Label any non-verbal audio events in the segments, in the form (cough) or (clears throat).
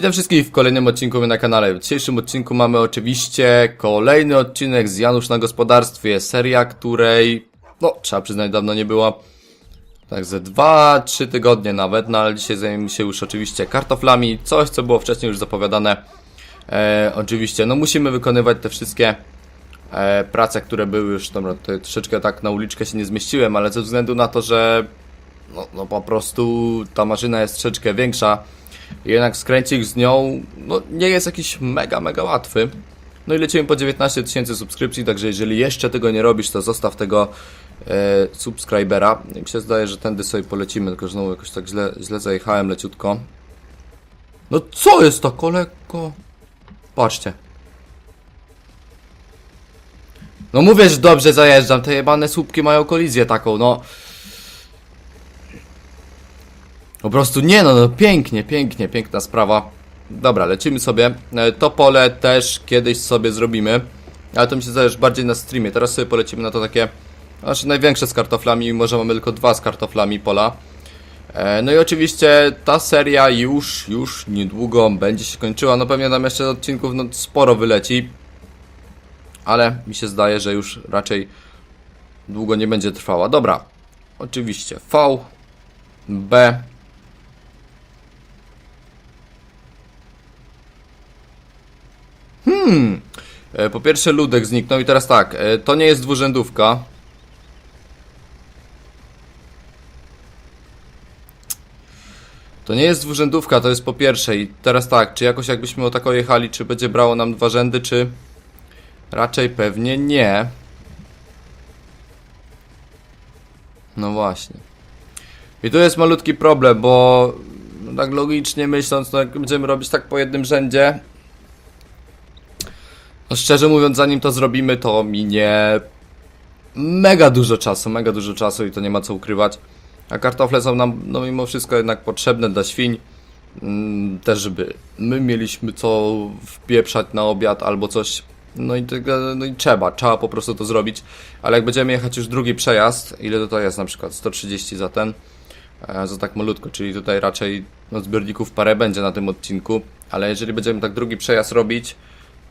Witam wszystkich w kolejnym odcinku na kanale. W dzisiejszym odcinku mamy oczywiście kolejny odcinek z Janusz na gospodarstwie. Seria, której, no trzeba przyznać, dawno nie było. Tak ze 2-3 tygodnie nawet, no ale dzisiaj zajmiemy się już oczywiście kartoflami. Coś, co było wcześniej już zapowiadane. E, oczywiście, no musimy wykonywać te wszystkie e, prace, które były już, dobra, tutaj troszeczkę tak na uliczkę się nie zmieściłem, ale ze względu na to, że no, no po prostu ta maszyna jest troszeczkę większa. Jednak skręcik z nią no, nie jest jakiś mega, mega łatwy. No i lecimy po 19 tysięcy subskrypcji, także jeżeli jeszcze tego nie robisz, to zostaw tego e, subskrybera. I mi się zdaje, że tędy sobie polecimy, tylko znowu jakoś tak źle, źle zajechałem leciutko. No co jest to, kolego? Patrzcie. No mówię, że dobrze zajeżdżam, te jebane słupki mają kolizję taką, no. Po prostu nie no, no pięknie, pięknie, piękna sprawa. Dobra, lecimy sobie. E, To pole też kiedyś sobie zrobimy. Ale to mi się zależy bardziej na streamie. Teraz sobie polecimy na to takie. Znaczy największe z kartoflami, mimo że mamy tylko dwa z kartoflami pola. E, No i oczywiście ta seria już, już niedługo będzie się kończyła. No pewnie nam jeszcze odcinków no, sporo wyleci. Ale mi się zdaje, że już raczej długo nie będzie trwała. Dobra, oczywiście V, B, E, Po pierwsze ludek zniknął i teraz tak, e, to nie jest dwurzędówka. To nie jest dwurzędówka, to jest po pierwsze i teraz tak, czy jakoś jakbyśmy o tako jechali, czy będzie brało nam dwa rzędy, czy raczej pewnie nie. No właśnie. I tu jest malutki problem, bo no tak logicznie myśląc, no jak będziemy robić tak po jednym rzędzie, szczerze mówiąc, zanim to zrobimy, to minie mega dużo czasu, mega dużo czasu i to nie ma co ukrywać. A kartofle są nam, no mimo wszystko jednak potrzebne dla świń. Mm, też, żeby my mieliśmy co wpieprzać na obiad albo coś. No i, tego, no i trzeba, trzeba po prostu to zrobić. Ale jak będziemy jechać już drugi przejazd, ile tutaj jest na przykład? 130 za ten, e, za tak malutko, czyli tutaj raczej no, zbiorników parę będzie na tym odcinku. Ale jeżeli będziemy tak drugi przejazd robić,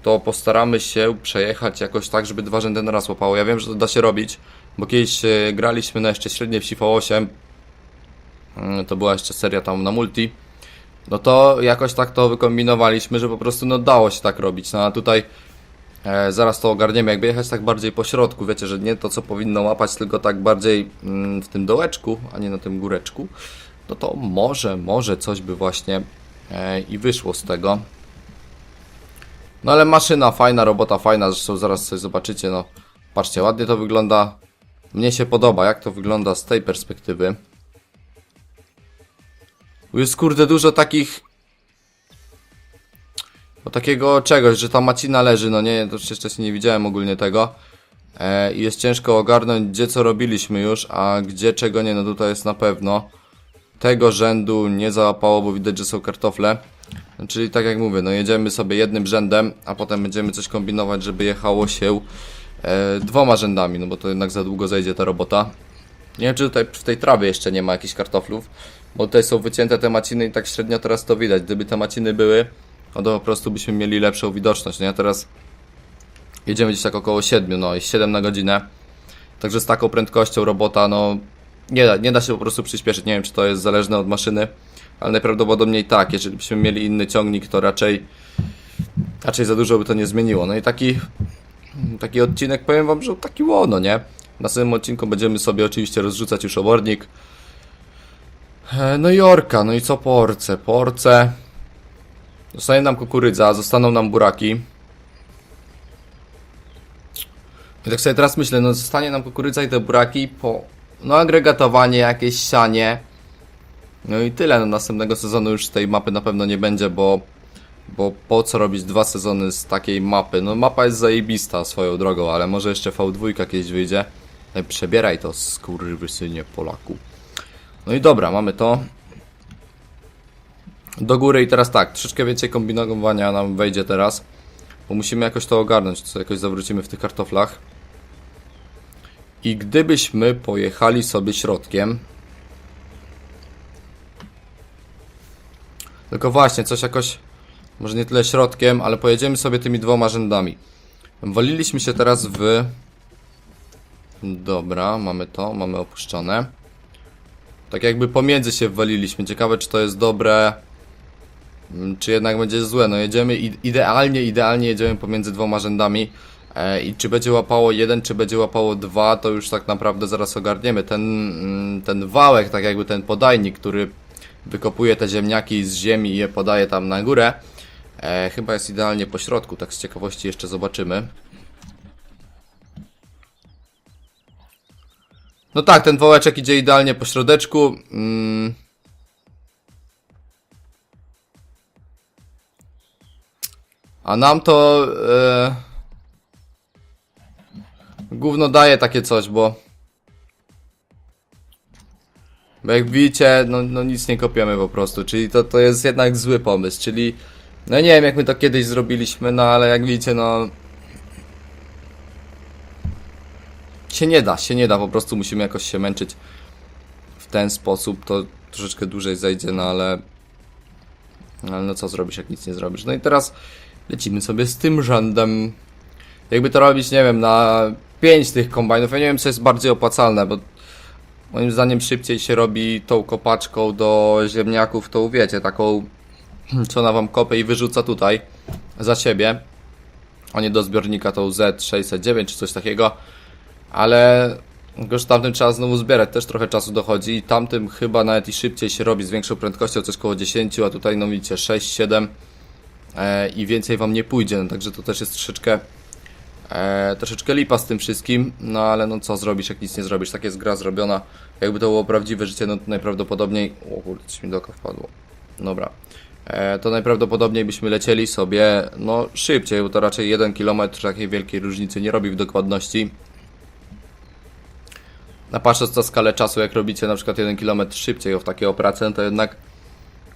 to postaramy się przejechać jakoś tak, żeby dwa rzędy naraz łapało. Ja wiem, że to da się robić, bo kiedyś e, graliśmy na jeszcze średniej w FIFA 8. Mm, To była jeszcze seria tam na multi. No to jakoś tak to wykombinowaliśmy, że po prostu no dało się tak robić. No a tutaj e, zaraz to ogarniemy. Jakby jechać tak bardziej po środku, wiecie, że nie to co powinno łapać, tylko tak bardziej mm, w tym dołeczku, a nie na tym góreczku. No to może, może coś by właśnie e, i wyszło z tego. No ale maszyna fajna, robota fajna, zresztą zaraz sobie zobaczycie, no patrzcie, ładnie to wygląda. Mnie się podoba, jak to wygląda z tej perspektywy. Jest kurde dużo takich... O takiego czegoś, że ta macina leży, no nie, to jeszcze wcześniej nie widziałem ogólnie tego. E, I jest ciężko ogarnąć, gdzie co robiliśmy już, a gdzie czego nie, no tutaj jest na pewno. Tego rzędu nie załapało, bo widać, że są kartofle. Czyli tak jak mówię, no jedziemy sobie jednym rzędem, a potem będziemy coś kombinować, żeby jechało się e, dwoma rzędami, no bo to jednak za długo zejdzie ta robota. Nie wiem, czy tutaj w tej trawie jeszcze nie ma jakichś kartoflów, bo tutaj są wycięte te maciny i tak średnio teraz to widać. Gdyby te maciny były, no to po prostu byśmy mieli lepszą widoczność, nie? Teraz jedziemy gdzieś tak około 7, no i 7 na godzinę. Także z taką prędkością robota, no nie da, nie da się po prostu przyspieszyć. Nie wiem, czy to jest zależne od maszyny, ale najprawdopodobniej tak. Jeżeli byśmy mieli inny ciągnik, to raczej raczej za dużo by to nie zmieniło. No i taki taki odcinek, powiem wam, że taki łono, nie? W następnym odcinku będziemy sobie oczywiście rozrzucać już obornik. E, No i orka, no i co po orce? Po orce zostanie nam kukurydza, zostaną nam buraki. I tak sobie teraz myślę, no zostanie nam kukurydza i te buraki po no agregatowanie, jakieś sianie. No i tyle, no następnego sezonu już tej mapy na pewno nie będzie, bo bo po co robić dwa sezony z takiej mapy? No mapa jest zajebista swoją drogą, ale może jeszcze V2 kiedyś wyjdzie. I przebieraj to skurwysynie Polaku. No i dobra, mamy to. Do góry i teraz tak, troszeczkę więcej kombinowania nam wejdzie teraz. Bo musimy jakoś to ogarnąć, co jakoś zawrócimy w tych kartoflach. I gdybyśmy pojechali sobie środkiem. Tylko właśnie, coś jakoś Może nie tyle środkiem, ale pojedziemy sobie tymi dwoma rzędami. Waliliśmy się teraz w... Dobra, mamy to, mamy opuszczone. Tak jakby pomiędzy się wwaliliśmy. Ciekawe, czy to jest dobre, mm, czy jednak będzie złe. No jedziemy idealnie, idealnie jedziemy pomiędzy dwoma rzędami. E, I czy będzie łapało jeden, czy będzie łapało dwa, to już tak naprawdę zaraz ogarniemy. Ten, mm, ten wałek, tak jakby ten podajnik, który wykopuje te ziemniaki z ziemi i je podaje tam na górę, e, chyba jest idealnie po środku. Tak z ciekawości jeszcze zobaczymy. No tak, ten wołeczek idzie idealnie po środeczku. Mm. A nam to e... gówno daje takie coś, bo bo jak widzicie, no, no nic nie kopiemy po prostu, czyli to, to jest jednak zły pomysł, czyli no nie wiem jak my to kiedyś zrobiliśmy, no ale jak widzicie, no się nie da, się nie da, po prostu musimy jakoś się męczyć w ten sposób, to troszeczkę dłużej zejdzie, no ale ale no co zrobisz, jak nic nie zrobisz. No i teraz lecimy sobie z tym rzędem. Jakby to robić, nie wiem, na 5 tych kombajnów, ja nie wiem, co jest bardziej opłacalne, bo moim zdaniem szybciej się robi tą kopaczką do ziemniaków, tą wiecie, taką, (clears throat) co ona wam kopie i wyrzuca tutaj za siebie, a nie do zbiornika tą Z609 czy coś takiego, ale już tamtym trzeba znowu zbierać, też trochę czasu dochodzi. I tamtym chyba nawet i szybciej się robi z większą prędkością, coś koło 10, a tutaj no widzicie 6, 7 e, i więcej wam nie pójdzie, no, także to też jest troszeczkę e, troszeczkę lipa z tym wszystkim, no ale no co zrobisz, jak nic nie zrobisz, tak jest gra zrobiona, jakby to było prawdziwe życie, no to najprawdopodobniej, o kurde, coś mi do oka wpadło, dobra, e, to najprawdopodobniej byśmy lecieli sobie, no szybciej, bo to raczej 1 km takiej wielkiej różnicy nie robi w dokładności, a patrząc na skalę czasu, jak robicie na przykład 1 km szybciej w takie operacje, to jednak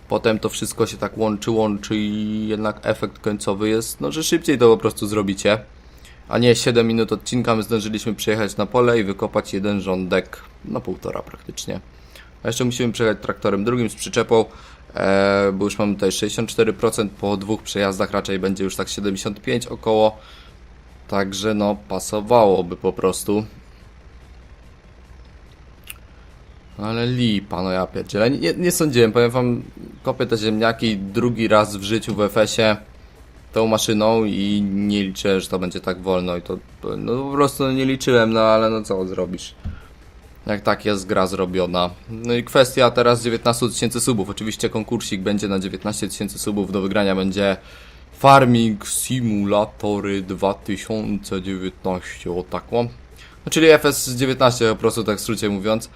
potem to wszystko się tak łączy, łączy i jednak efekt końcowy jest, no że szybciej to po prostu zrobicie. A nie 7 minut odcinka, my zdążyliśmy przyjechać na pole i wykopać jeden rządek, no półtora praktycznie. A jeszcze musimy przejechać traktorem drugim z przyczepą, e, bo już mamy tutaj 64%, po dwóch przejazdach raczej będzie już tak 75 około. Także no pasowałoby po prostu. Ale lipa, no ja pierdzielę. Nie, nie sądziłem, powiem wam, kopię te ziemniaki drugi raz w życiu w FS-ie tą maszyną i nie liczę, że to będzie tak wolno i to, no po prostu nie liczyłem, no ale no co zrobisz. Jak tak jest gra zrobiona. No i kwestia teraz 19 tysięcy subów. Oczywiście konkursik będzie na 19 tysięcy subów. Do wygrania będzie Farming Simulatory 2019. O tak mam. No, czyli FS19 po prostu tak w skrócie mówiąc.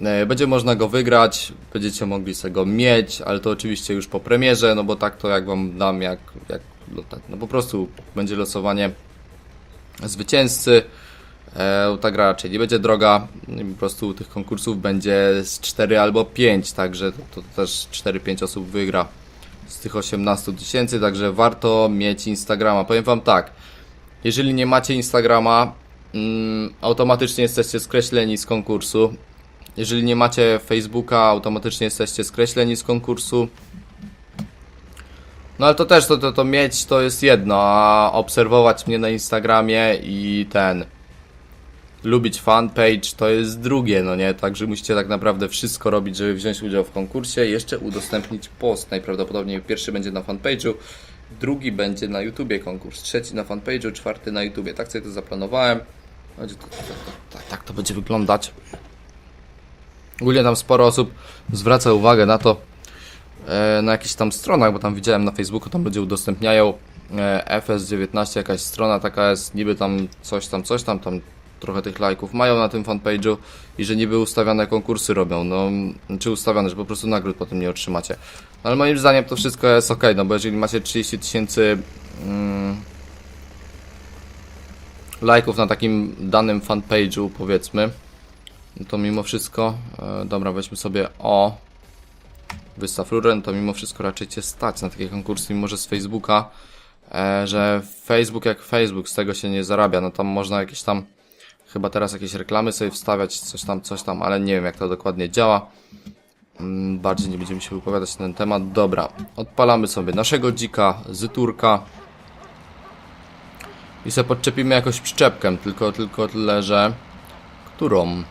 E, Będzie można go wygrać, będziecie mogli sobie go mieć, ale to oczywiście już po premierze, no bo tak to jak wam dam, jak, jak no, tak, no po prostu będzie losowanie zwycięzcy. E, ta gra raczej nie będzie droga, po prostu tych konkursów będzie z 4 albo 5, także to, to też 4-5 osób wygra z tych 18 tysięcy, także warto mieć Instagrama. Powiem wam tak, jeżeli nie macie Instagrama, mm, automatycznie jesteście skreśleni z konkursu. Jeżeli nie macie Facebooka, automatycznie jesteście skreśleni z konkursu. No ale to też, to, to, to mieć to jest jedno, a obserwować mnie na Instagramie i ten lubić fanpage to jest drugie, no nie? Także musicie tak naprawdę wszystko robić, żeby wziąć udział w konkursie jeszcze udostępnić post. Najprawdopodobniej pierwszy będzie na fanpage'u, drugi będzie na YouTubie konkurs, trzeci na fanpage'u, czwarty na YouTubie. Tak sobie to zaplanowałem. Będzie to, tak, tak, tak to będzie wyglądać. Ogólnie tam sporo osób zwraca uwagę na to, na jakichś tam stronach, bo tam widziałem na Facebooku, tam ludzie udostępniają e, FS19, jakaś strona taka jest, niby tam coś tam, coś tam, tam trochę tych lajków mają na tym fanpage'u i że niby ustawiane konkursy robią, no, czy ustawiane, że po prostu nagród potem nie otrzymacie. No, ale moim zdaniem to wszystko jest ok, no bo jeżeli macie 30 tysięcy mm, lajków na takim danym fanpage'u, powiedzmy, no to mimo wszystko, e, dobra, weźmy sobie o wystaw rurę, to mimo wszystko raczej cię stać na takie konkursy, mimo że z Facebooka, e, że Facebook jak Facebook, z tego się nie zarabia, no tam można jakieś tam, chyba teraz jakieś reklamy sobie wstawiać, coś tam, coś tam, ale nie wiem jak to dokładnie działa. mm, bardziej nie będziemy się wypowiadać na ten temat. Dobra, odpalamy sobie naszego dzika z turka. I sobie podczepimy jakoś przyczepkę, tylko, tylko tyle, że... Którą?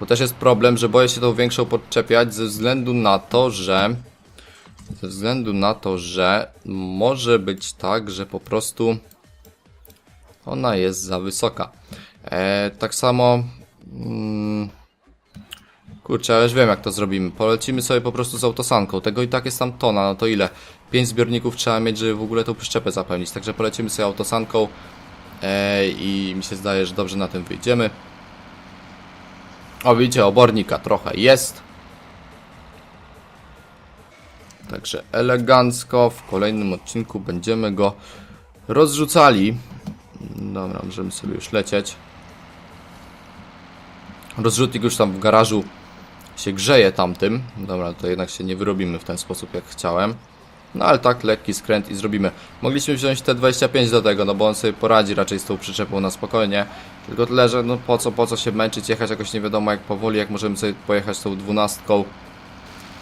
Bo też jest problem, że boję się tą większą podczepiać ze względu na to, że... Ze względu na to, że może być tak, że po prostu ona jest za wysoka. E, tak samo... Mm, kurczę, ja już wiem jak to zrobimy. Polecimy sobie po prostu z autosanką. Tego i tak jest tam tona, no to ile? 5 zbiorników trzeba mieć, żeby w ogóle tą przyczepę zapełnić. Także polecimy sobie autosanką e, i mi się zdaje, że dobrze na tym wyjdziemy. O, widzicie, obornika trochę jest. Także elegancko w kolejnym odcinku będziemy go rozrzucali. Dobra, możemy sobie już lecieć. Rozrzutnik już tam w garażu się grzeje tamtym. Dobra, to jednak się nie wyrobimy w ten sposób jak chciałem. No ale tak, lekki skręt i zrobimy. Mogliśmy wziąć te 25 do tego, no bo on sobie poradzi raczej z tą przyczepą na spokojnie. Tylko tyle, że no po co, po co się męczyć, jechać jakoś nie wiadomo jak powoli, jak możemy sobie pojechać tą dwunastką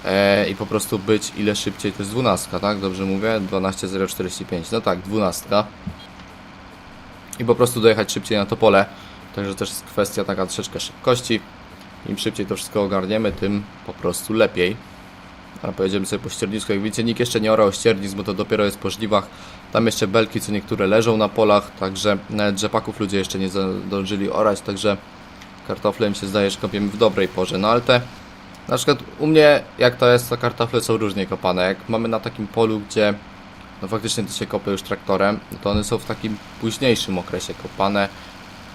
e, i po prostu być ile szybciej. To jest dwunastka, tak? Dobrze mówię? 12.045. No tak, dwunastka. I po prostu dojechać szybciej na to pole. Także też jest kwestia taka troszeczkę szybkości. Im szybciej to wszystko ogarniemy, tym po prostu lepiej. A pojedziemy sobie po ściernisku. Jak widzicie, nikt jeszcze nie orał ściernisk, bo to dopiero jest po żniwach. Tam jeszcze belki, co niektóre leżą na polach, także nawet rzepaków ludzie jeszcze nie zdążyli orać, także kartofle mi się zdaje, że kopiemy w dobrej porze. No ale te, na przykład u mnie, jak to jest, to kartofle są różnie kopane. Jak mamy na takim polu, gdzie no faktycznie to się kopie już traktorem, to one są w takim późniejszym okresie kopane.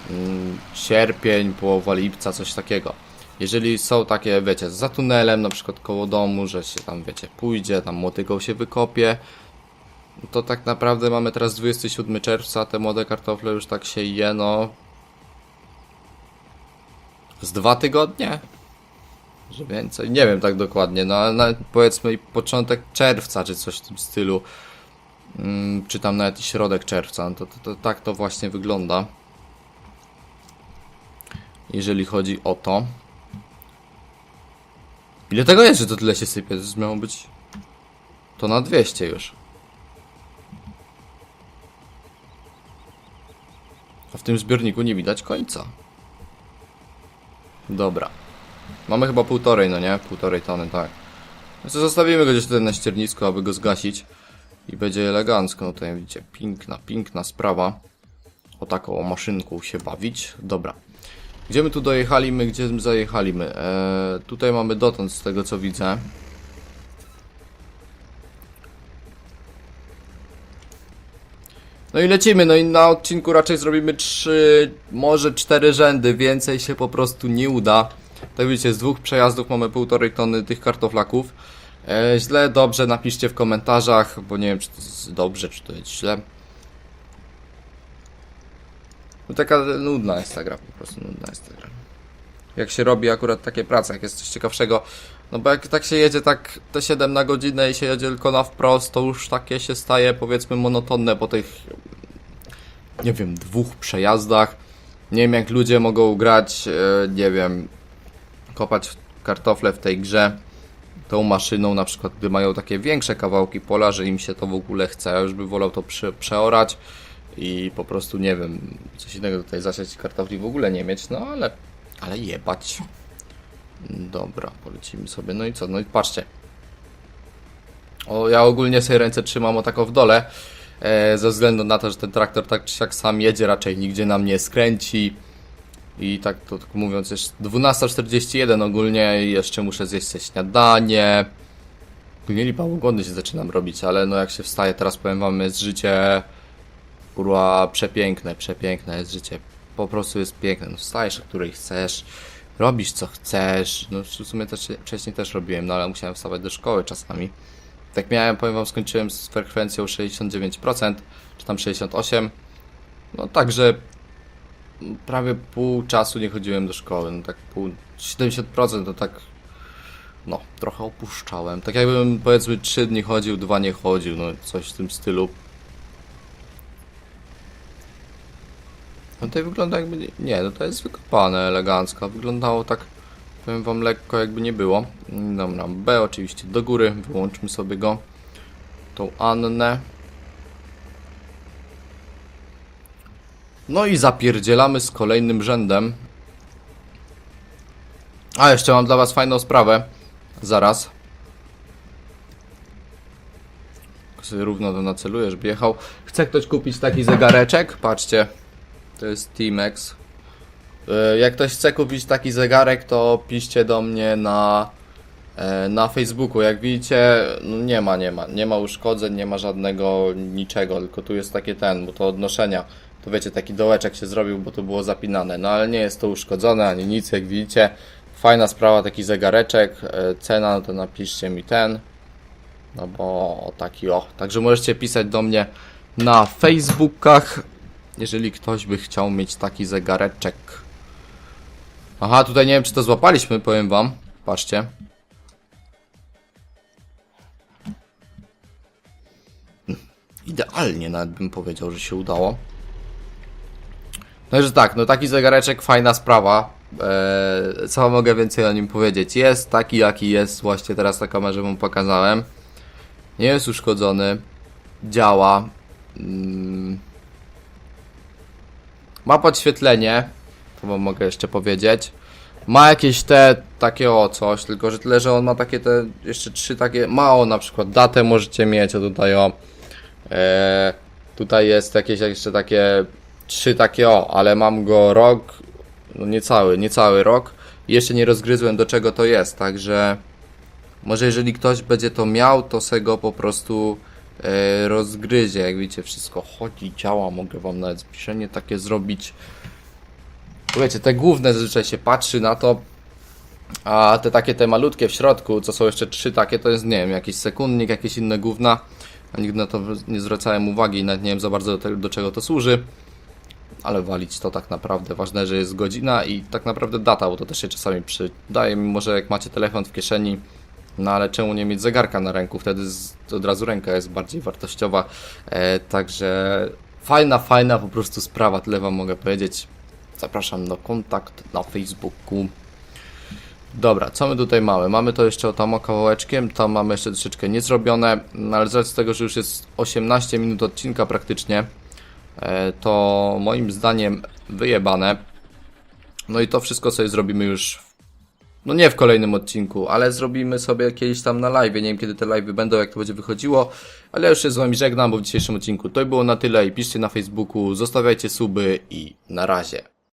Mm, Sierpień, połowa lipca, coś takiego. Jeżeli są takie, wiecie, za tunelem, na przykład koło domu, że się tam, wiecie, pójdzie, tam motyką się wykopie, to tak naprawdę mamy teraz 27 czerwca, te młode kartofle już tak się je, no... Z dwa tygodnie? Że więcej? Nie wiem tak dokładnie, no ale powiedzmy początek czerwca, czy coś w tym stylu. Mm, czy tam nawet środek czerwca, no to, to, to tak to właśnie wygląda. Jeżeli chodzi o to. Ile tego jest, że to tyle się sypie? To miało być... To na 200 już. A w tym zbiorniku nie widać końca. Dobra. Mamy chyba półtorej, no nie? Półtorej tony, tak. To zostawimy go gdzieś tutaj na ściernisku, aby go zgasić. I będzie elegancko. No tutaj widzicie, piękna, piękna sprawa. O taką maszynką się bawić. Dobra. Gdzie my tu dojechaliśmy? Gdzie my zajechaliśmy? Eee, tutaj mamy dotąd z tego co widzę. No i lecimy, no i na odcinku raczej zrobimy trzy, może cztery rzędy, więcej się po prostu nie uda. Tak widzicie, z dwóch przejazdów mamy półtorej tony tych kartoflaków. E, źle, dobrze, napiszcie w komentarzach, bo nie wiem czy to jest dobrze, czy to jest źle. No taka nudna jest ta gra, po prostu nudna jest ta gra. Jak się robi akurat takie prace, jak jest coś ciekawszego. No bo jak tak się jedzie tak te 7 na godzinę i się jedzie tylko na wprost, to już takie się staje powiedzmy monotonne po tych, nie wiem, dwóch przejazdach. Nie wiem jak ludzie mogą grać, e, nie wiem, kopać kartofle w tej grze tą maszyną, na przykład gdy mają takie większe kawałki pola, że im się to w ogóle chce, ja już bym wolał to prze, przeorać i po prostu, nie wiem, coś innego tutaj zasiać kartofli w ogóle nie mieć, no ale, ale jebać. Dobra, polecimy sobie, no i co, no i patrzcie. O, ja ogólnie sobie ręce trzymam o tako w dole, e, ze względu na to, że ten traktor tak czy siak sam jedzie, raczej nigdzie nam nie skręci. I tak to tak mówiąc, jest 12.41 ogólnie jeszcze muszę zjeść sobie śniadanie. Nie lipa, głodny się zaczynam robić, ale no jak się wstaje, teraz powiem wam, jest życie kurwa przepiękne, przepiękne jest życie. Po prostu jest piękne. No wstajesz, o której chcesz, robisz co chcesz. No w sumie też wcześniej też robiłem, no ale musiałem wstawać do szkoły czasami. Tak miałem, powiem wam, skończyłem z frekwencją 69%, czy tam 68%. No także prawie pół czasu nie chodziłem do szkoły, no tak pół, 70% to tak, no, trochę opuszczałem. Tak jakbym powiedzmy 3 dni chodził, 2 nie chodził, no coś w tym stylu. No tutaj wygląda jakby, nie- no to jest wykopane elegancko, wyglądało tak Powiem wam lekko jakby nie było. Dobra, B oczywiście do góry, wyłączmy sobie go. Tą Annę. No i zapierdzielamy z kolejnym rzędem. A, jeszcze mam dla was fajną sprawę. Zaraz. Równo to naceluję, żeby jechał. Chce ktoś kupić taki zegareczek? Patrzcie. To jest Timex. E, Jak ktoś chce kupić taki zegarek, to piszcie do mnie na, e, na Facebooku. Jak widzicie, no nie ma, nie ma. Nie ma uszkodzeń, nie ma żadnego niczego, tylko tu jest takie ten, bo to odnoszenia. To wiecie, taki dołeczek się zrobił, bo to było zapinane. No ale nie jest to uszkodzone ani nic, jak widzicie. Fajna sprawa, taki zegareczek. E, Cena, no to napiszcie mi ten. No bo taki o. Także możecie pisać do mnie na Facebookach, jeżeli ktoś by chciał mieć taki zegareczek. Aha, tutaj nie wiem, czy to złapaliśmy, powiem wam. Patrzcie. Idealnie nawet bym powiedział, że się udało. No że tak, no taki zegareczek, fajna sprawa. Eee, co mogę więcej o nim powiedzieć? Jest taki, jaki jest, właśnie teraz na kamerze wam pokazałem. Nie jest uszkodzony. Działa. Mm. Ma podświetlenie. To wam mogę jeszcze powiedzieć. Ma jakieś te takie o coś, tylko że tyle, że on ma takie te jeszcze trzy takie. Ma na przykład datę możecie mieć, a tutaj o. E, tutaj jest jakieś jeszcze takie trzy takie o, ale mam go rok, no niecały, niecały rok. Jeszcze nie rozgryzłem do czego to jest, także może jeżeli ktoś będzie to miał, to se go po prostu rozgryzie. Jak widzicie, wszystko chodzi, działa. Mogę wam nawet zbliżenie takie zrobić. Wiecie, te główne zazwyczaj się patrzy na to, a te takie te malutkie w środku, co są jeszcze trzy takie, to jest, nie wiem, jakiś sekundnik, jakieś inne gówna. A nigdy na to nie zwracałem uwagi i nawet nie wiem za bardzo do, tego, do czego to służy. Ale walić to tak naprawdę. Ważne, że jest godzina i tak naprawdę data, bo to też się czasami przydaje, mimo że jak macie telefon w kieszeni, no ale czemu nie mieć zegarka na ręku? Wtedy z, od razu ręka jest bardziej wartościowa. E, także fajna, fajna po prostu sprawa, tyle wam mogę powiedzieć. Zapraszam na kontakt na Facebooku. Dobra, co my tutaj mamy? Mamy to jeszcze o tam kawałeczkiem, tam mamy jeszcze troszeczkę niezrobione, no ale z racji tego, że już jest 18 minut odcinka praktycznie, e, to moim zdaniem wyjebane. No i to wszystko sobie zrobimy już, no nie w kolejnym odcinku, ale zrobimy sobie kiedyś tam na live. Nie wiem kiedy te live będą, jak to będzie wychodziło, ale ja już się z wami żegnam, bo w dzisiejszym odcinku to było na tyle i piszcie na Facebooku, zostawiajcie suby i na razie.